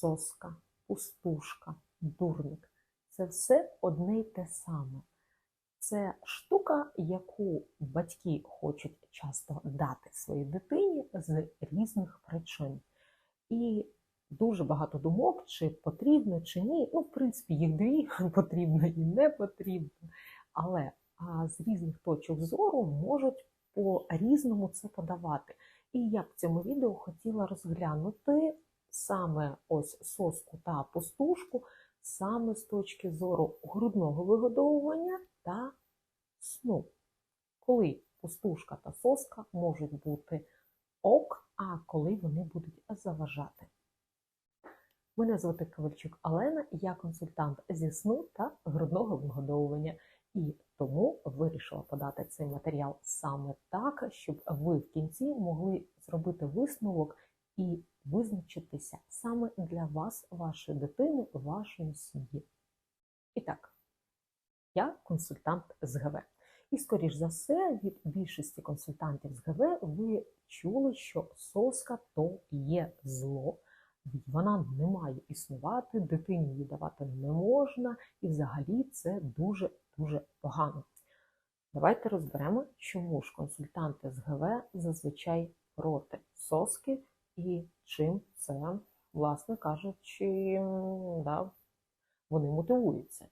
соска, пустушка, дурник це все одне й те саме. Це штука, яку батьки хочуть часто дати своїй дитині з різних причин. І дуже багато думок, чи потрібно, чи ні. Ну, в принципі, їх дві потрібно і не потрібно. Але а, з різних точок зору можуть по-різному це подавати. І я б в цьому відео хотіла розглянути саме ось соску та пустушку, саме з точки зору грудного вигодовування та сну. Коли пустушка та соска можуть бути ок, а коли вони будуть заважати. Мене звати Ковальчук Олена, я консультант зі сну та грудного вигодовування. І тому вирішила подати цей матеріал саме так, щоб ви в кінці могли зробити висновок і визначитися саме для вас, вашої дитини, вашої сім'ї. І так, я консультант з ГВ. І, скоріш за все, від більшості консультантів з ГВ ви чули, що соска то є зло, вона не має існувати, дитині її давати не можна, і взагалі це дуже-дуже погано. Давайте розберемо, чому ж консультанти з ГВ зазвичай проти соски і чим це, власне кажучи, да, вони мотивуються.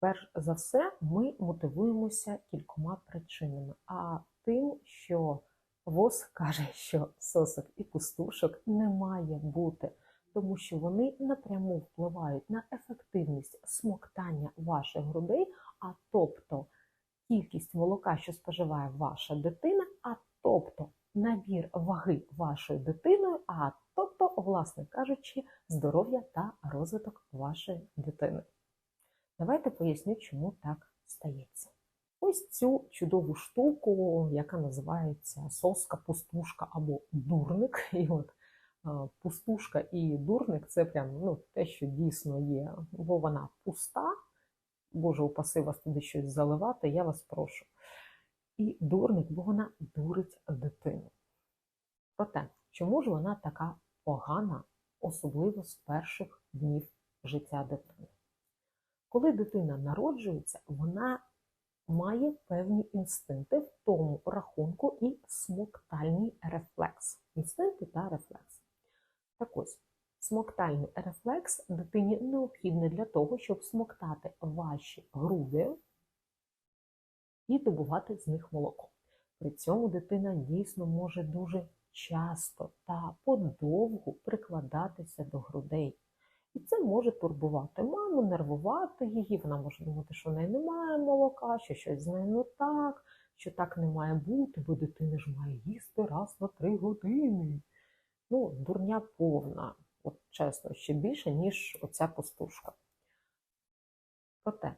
Перш за все, ми мотивуємося кількома причинами. А тим, що ВОЗ каже, що сосок і пустушок не має бути, тому що вони напряму впливають на ефективність смоктання ваших грудей, а тобто кількість молока, що споживає ваша дитина, а тобто набір ваги вашої дитини, а тобто, власне кажучи, здоров'я та розвиток вашої дитини. Давайте поясню, чому так стається. Ось цю чудову штуку, яка називається соска, пустушка або дурник. І от пустушка і дурник це прям ну, те, що дійсно є, бо вона пуста. Боже, упаси вас туди щось заливати, я вас прошу. І дурник, бо вона дурить дитину. Проте, чому ж вона така погана, особливо з перших днів життя дитини? Коли дитина народжується, вона має певні інстинкти, в тому рахунку і смоктальний рефлекс. Інстинкти та рефлекс. Так ось, смоктальний рефлекс дитині необхідний для того, щоб смоктати ваші груди і добувати з них молоко. При цьому дитина дійсно може дуже часто та подовгу прикладатися до грудей. І це може турбувати маму, нервувати її. Вона може думати, що в неї немає молока, що щось з нею не так, що так не має бути, бо дитина ж має їсти раз на три години. Ну, дурня повна, от чесно, ще більше, ніж оця пустушка. Проте,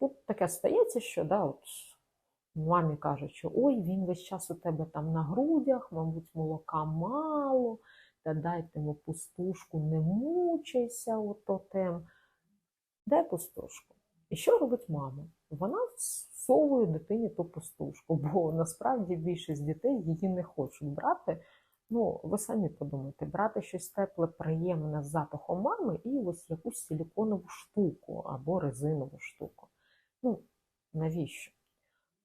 тут таке стається, що да, от мамі кажуть, що ой, він весь час у тебе там на грудях, мабуть, молока мало та дайте йому пустушку, не мучайся ото тем. Де пустушку? І що робить мама? Вона всовує дитині ту пустушку, бо насправді більшість дітей її не хочуть брати. Ну, ви самі подумайте, брати щось тепле, приємне з запахом мами і ось якусь силіконову штуку або резинову штуку. Ну, навіщо?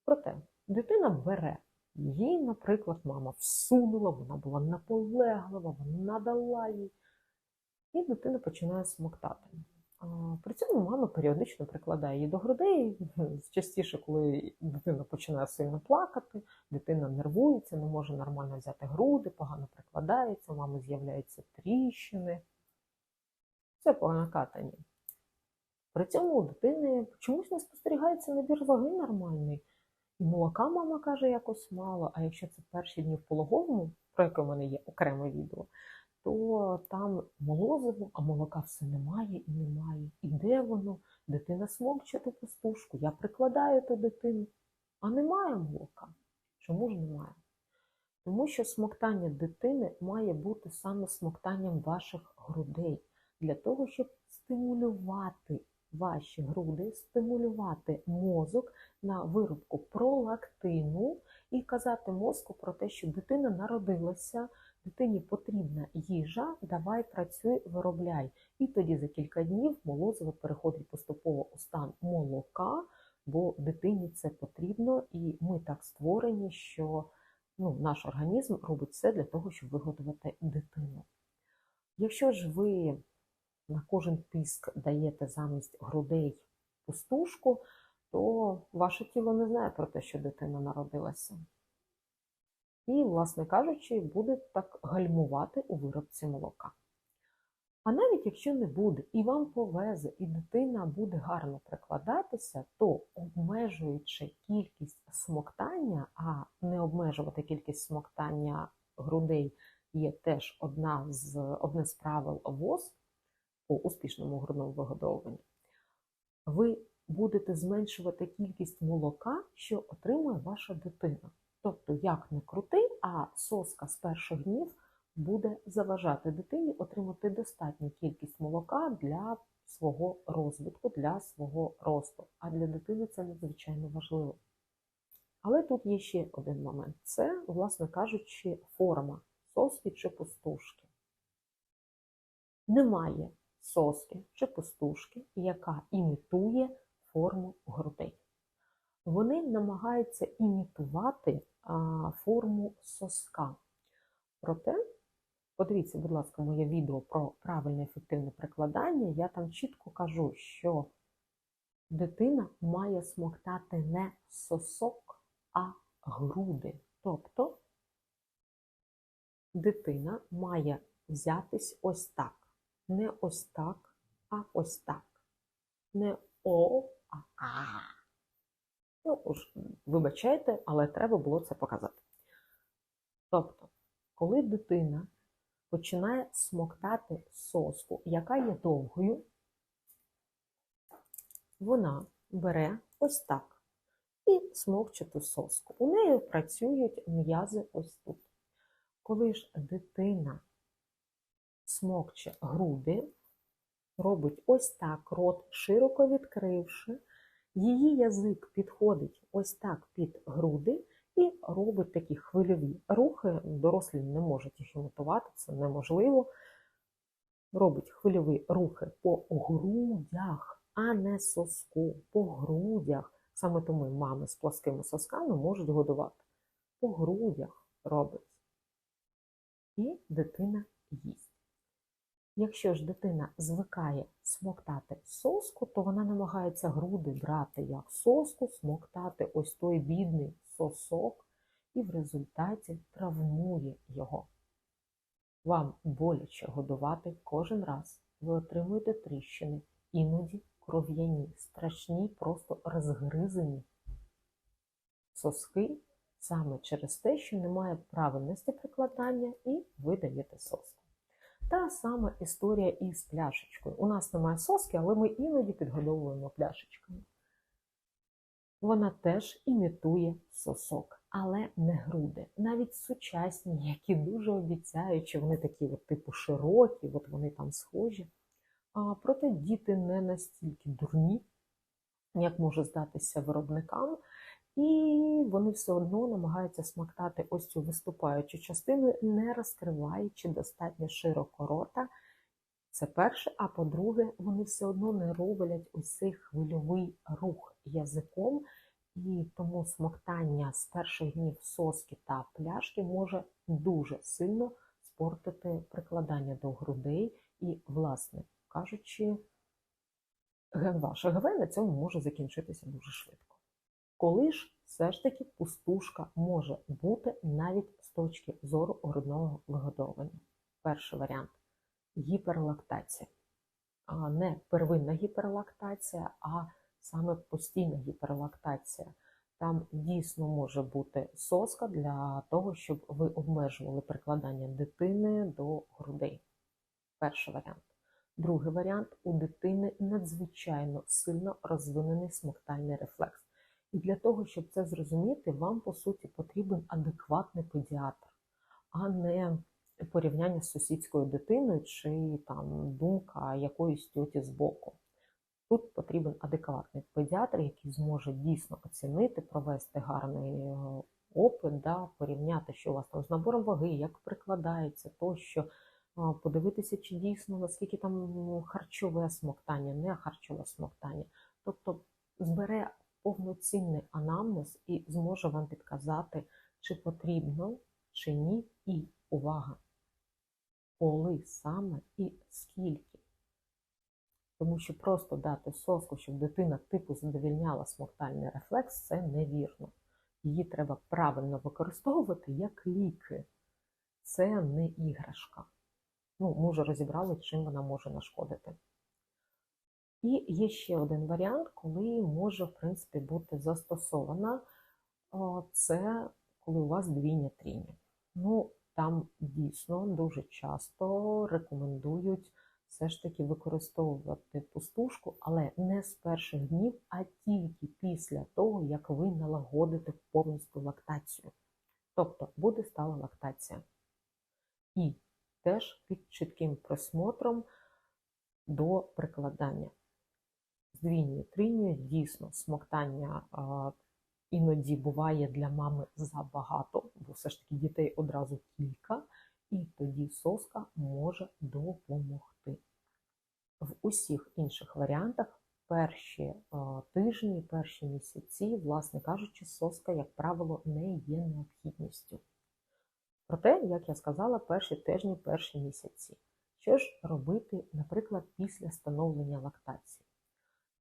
Проте, дитина бере їй, наприклад, мама всунула, вона була наполеглива, вона надала їй. І дитина починає смоктати. При цьому мама періодично прикладає її до грудей. Частіше, коли дитина починає сильно плакати, дитина нервується, не може нормально взяти груди, погано прикладається, у мами з'являються тріщини. Це по накатанні. При цьому у дитини чомусь не спостерігається набір ваги нормальний. І молока, мама каже, якось мало. А якщо це перші дні в пологовому, про яке в мене є окреме відео, то там молозиво, а молока все немає і немає. І де воно? Дитина смокче ту пустушку, я прикладаю ту дитину, а немає молока. Чому ж немає? Тому що смоктання дитини має бути саме смоктанням ваших грудей, для того, щоб стимулювати ваші груди, стимулювати мозок на виробку пролактину і казати мозку про те, що дитина народилася, Дитині потрібна їжа, давай працюй, виробляй. І тоді за кілька днів молозиво переходить поступово у стан молока, бо дитині це потрібно, і ми так створені, що ну, наш організм робить все для того, щоб вигодувати дитину. Якщо ж ви на кожен піск даєте замість грудей пустушку, то ваше тіло не знає про те, що дитина народилася. І, власне кажучи, буде так гальмувати у виробці молока. А навіть якщо не буде, і вам повезе, і дитина буде гарно прикладатися, то обмежуючи кількість смоктання, а не обмежувати кількість смоктання грудей є теж одна з, одне з правил ВОЗ по успішному грудному вигодовуванню, ви будете зменшувати кількість молока, що отримує ваша дитина. Тобто, як не крути, а соска з перших днів буде заважати дитині отримати достатню кількість молока для свого розвитку, для свого росту. А для дитини це надзвичайно важливо. Але тут є ще один момент: це, власне кажучи, форма соски чи пустушки. Немає соски чи пустушки, яка імітує форму грудей. Вони намагаються імітувати а, форму соска. Проте, подивіться, будь ласка, моє відео про правильне ефективне прикладання. Я там чітко кажу, що дитина має смоктати не сосок, а груди. Тобто дитина має взятись ось так. Не ось так, а ось так. Не о, а а. Ну, уж, вибачайте, але треба було це показати. Тобто, коли дитина починає смоктати соску, яка є довгою, вона бере ось так і смокче ту соску. У неї працюють м'язи ось тут. Коли ж дитина смокче груди, робить ось так рот, широко відкривши, її язик підходить ось так під груди і робить такі хвильові рухи. Дорослі не можуть їх імітувати, це неможливо. Робить хвильові рухи по грудях, а не соску, по грудях. Саме тому мами з плоскими сосками можуть годувати. По грудях робить. І дитина їсть. Якщо ж дитина звикає смоктати соску, то вона намагається груди брати як соску, смоктати ось той бідний сосок і в результаті травмує його. Вам боляче годувати кожен раз. Ви отримуєте тріщини, іноді кров'яні, страшні, просто розгризані соски саме через те, що немає правильності прикладання, і ви даєте соску. Та сама історія із пляшечкою. У нас немає соски, але ми іноді підгодовуємо пляшечками. Вона теж імітує сосок, але не груди. Навіть сучасні, які дуже обіцяють, вони такі от, типу широкі, от вони там схожі. А, Проте діти не настільки дурні, як може здатися виробникам, і вони все одно намагаються смоктати ось цю виступаючу частину, не розкриваючи достатньо широко рота. Це перше, а по-друге, вони все одно не роблять ось цей хвильовий рух язиком, і тому смоктання з перших днів соски та пляшки може дуже сильно спортити прикладання до грудей і, власне кажучи, ваше ГВ на цьому може закінчитися дуже швидко. Коли ж все ж таки пустушка може бути навіть з точки зору грудного вигодовування? Перший варіант гіперлактація. Не первинна гіперлактація, а саме постійна гіперлактація. Там дійсно може бути соска для того, щоб ви обмежували прикладання дитини до грудей. Перший варіант. Другий варіант у дитини надзвичайно сильно розвинений смоктальний рефлекс. І для того, щоб це зрозуміти, вам, по суті, потрібен адекватний педіатр, а не порівняння з сусідською дитиною чи там думка якоїсь тьоті з боку. Тут потрібен адекватний педіатр, який зможе дійсно оцінити, провести гарний опит, да, порівняти, що у вас там з набором ваги, як прикладається, тощо, подивитися, чи дійсно наскільки там ну, харчове смоктання, не харчове смоктання. Тобто збере повноцінний анамнез і зможе вам підказати, чи потрібно, чи ні, і увага, коли саме і скільки. Тому що просто дати соску, щоб дитина типу задовільняла смоктальний рефлекс, це невірно. Її треба правильно використовувати як ліки. Це не іграшка. Ну, ми вже розібрали, чим вона може нашкодити. І є ще один варіант, коли може, в принципі, бути застосована. Це коли у вас двійня трійня. Ну, там дійсно дуже часто рекомендують все ж таки використовувати пустушку, але не з перших днів, а тільки після того, як ви налагодите повністю лактацію. Тобто буде стала лактація. І теж під чітким присмотром до прикладання. З двійньою дійсно смоктання а, іноді буває для мами забагато, бо все ж таки дітей одразу кілька, і тоді соска може допомогти. В усіх інших варіантах перші а, тижні, перші місяці, власне кажучи, соска, як правило, не є необхідністю. Проте, як я сказала, перші тижні, перші місяці. Що ж робити, наприклад, після встановлення лактації?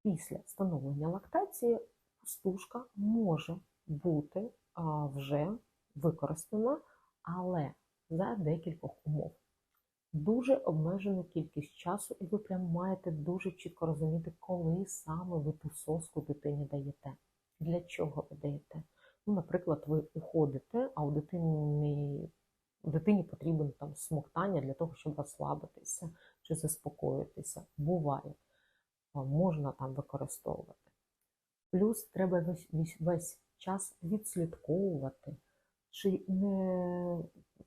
Після встановлення лактації пустушка може бути вже використана, але за декількох умов. Дуже обмежену кількість часу, і ви прям маєте дуже чітко розуміти, коли саме ви ту соску дитині даєте. Для чого ви даєте? Ну, Наприклад, ви уходите, а у дитини дитині потрібен там смоктання для того, щоб розслабитися чи заспокоїтися. Буває, можна там використовувати. Плюс треба весь, весь, весь час відслідковувати, чи не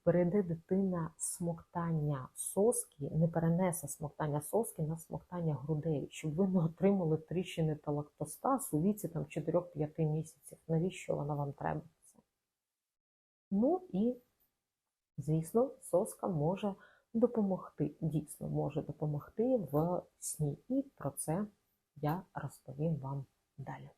перейде дитина смоктання соски, не перенесе смоктання соски на смоктання грудей, щоб ви не отримали тріщини та лактостаз у віці там 4-5 місяців. Навіщо вона вам треба? Ну і Звісно, соска може допомогти, дійсно може допомогти в сні. І про це я розповім вам далі.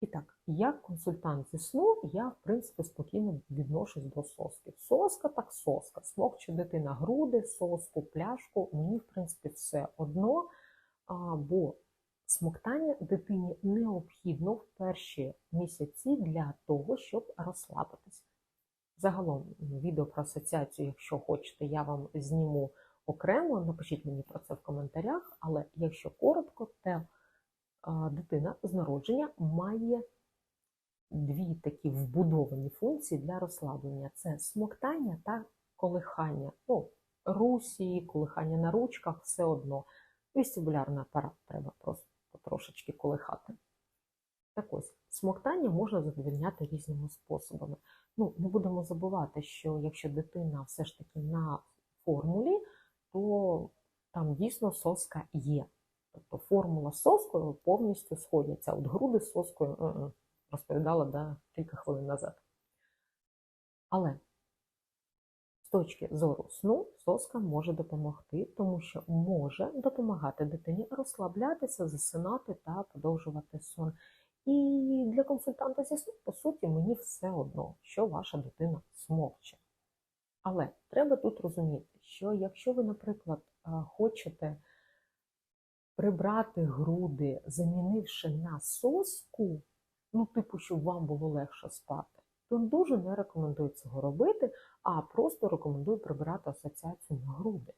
І так, як консультант зі сну, я, в принципі, спокійно відношусь до соски. Соска так соска. Смокче дитина груди, соску, пляшку. Мені, в принципі, все одно, бо смоктання дитині необхідно в перші місяці для того, щоб розслабитися. Загалом відео про асоціацію, якщо хочете, я вам зніму окремо, напишіть мені про це в коментарях, але якщо коротко, то дитина з народження має дві такі вбудовані функції для розслаблення: це смоктання та колихання. Ну, русі, колихання на ручках, все одно. Вестибулярний апарат треба просто потрошечки колихати. Так ось, смоктання можна задовільняти різними способами. Ну, не будемо забувати, що якщо дитина все ж таки на формулі, то там дійсно соска є. Тобто формула з соскою повністю сходяться. От груди з соскою розповідала да, кілька хвилин назад. Але з точки зору сну соска може допомогти, тому що може допомагати дитині розслаблятися, засинати та продовжувати сон. І для консультанта зі сну, по суті, мені все одно, що ваша дитина смовче. Але треба тут розуміти, що якщо ви, наприклад, хочете прибрати груди, замінивши на соску, ну, типу, щоб вам було легше спати, то дуже не рекомендую цього робити, а просто рекомендую прибирати асоціацію на груди.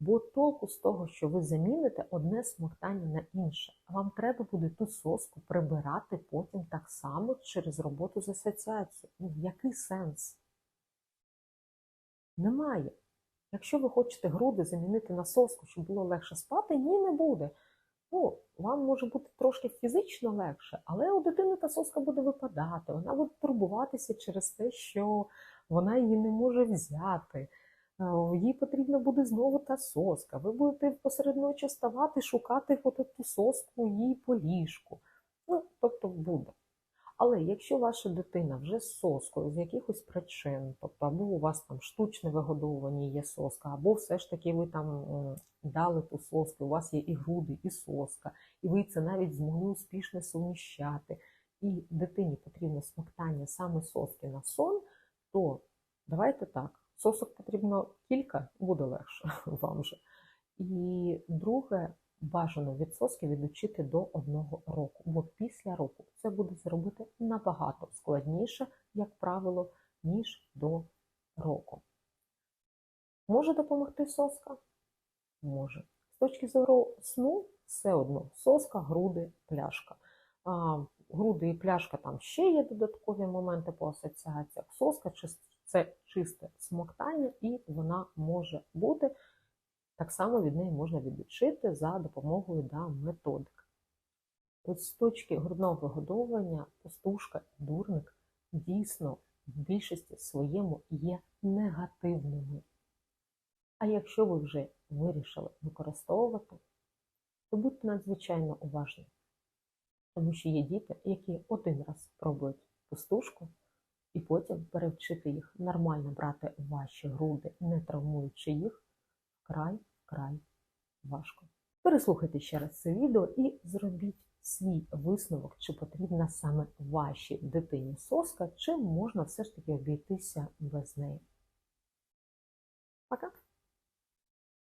Бо толку з того, що ви заміните одне смоктання на інше, вам треба буде ту соску прибирати потім так само через роботу з асоціацією. Ну, який сенс? Немає. Якщо ви хочете груди замінити на соску, щоб було легше спати, ні, не буде. Ну, Вам може бути трошки фізично легше, але у дитини та соска буде випадати, вона буде турбуватися через те, що вона її не може взяти їй потрібна буде знову та соска. Ви будете посеред ночі ставати, шукати ту соску їй по ліжку. Ну, тобто буде. Але якщо ваша дитина вже з соскою з якихось причин, тобто або у вас там штучне вигодовування є соска, або все ж таки ви там дали ту соску, у вас є і груди, і соска, і ви це навіть змогли успішно суміщати, і дитині потрібно смоктання саме соски на сон, то давайте так, сосок потрібно кілька, буде легше вам же. І друге, бажано від соски відучити до одного року, бо після року це буде зробити набагато складніше, як правило, ніж до року. Може допомогти соска? Може. З точки зору сну, все одно соска, груди, пляшка. А, груди і пляшка там ще є додаткові моменти по асоціаціях. Соска чис- це чисте смоктання, і вона може бути. Так само від неї можна відучити за допомогою да, методик. От з точки грудного вигодовування пастушка і дурник дійсно в більшості своєму є негативними. А якщо ви вже вирішили використовувати, то будьте надзвичайно уважні, тому що є діти, які один раз пробують пустушку, і потім перевчити їх нормально брати ваші груди, не травмуючи їх, край край важко. Переслухайте ще раз це відео і зробіть свій висновок, чи потрібна саме вашій дитині соска, чи можна все ж таки обійтися без неї. Пока!